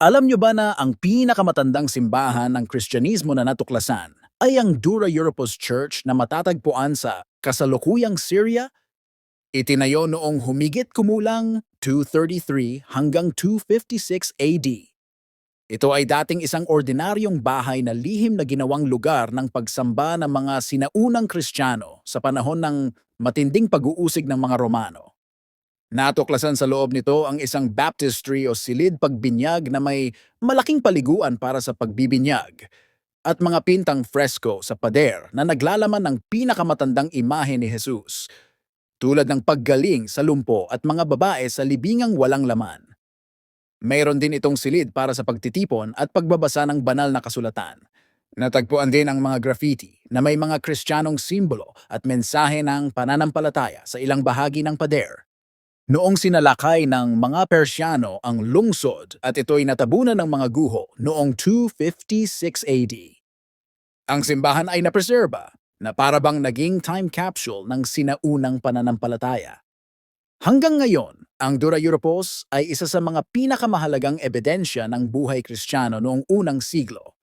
Alam nyo ba na ang pinakamatandang simbahan ng Kristyanismo na natuklasan ay ang Dura Europos Church na matatagpuan sa kasalukuyang Syria? Itinayo noong humigit kumulang 233 hanggang 256 AD. Ito ay dating isang ordinaryong bahay na lihim na ginawang lugar ng pagsamba ng mga sinaunang Kristiyano sa panahon ng matinding pag-uusig ng mga Romano. Natuklasan sa loob nito ang isang baptistry o silid pagbinyag na may malaking paliguan para sa pagbibinyag at mga pintang fresco sa pader na naglalaman ng pinakamatandang imahe ni Jesus, tulad ng paggaling sa lumpo at mga babae sa libingang walang laman. Mayroon din itong silid para sa pagtitipon at pagbabasa ng banal na kasulatan. Natagpuan din ang mga graffiti na may mga kristyanong simbolo at mensahe ng pananampalataya sa ilang bahagi ng pader. Noong sinalakay ng mga Persyano ang lungsod at ito'y natabunan ng mga guho noong 256 AD. Ang simbahan ay napreserba na parabang naging time capsule ng sinaunang pananampalataya. Hanggang ngayon, ang Dura Europos ay isa sa mga pinakamahalagang ebidensya ng buhay kristyano noong unang siglo.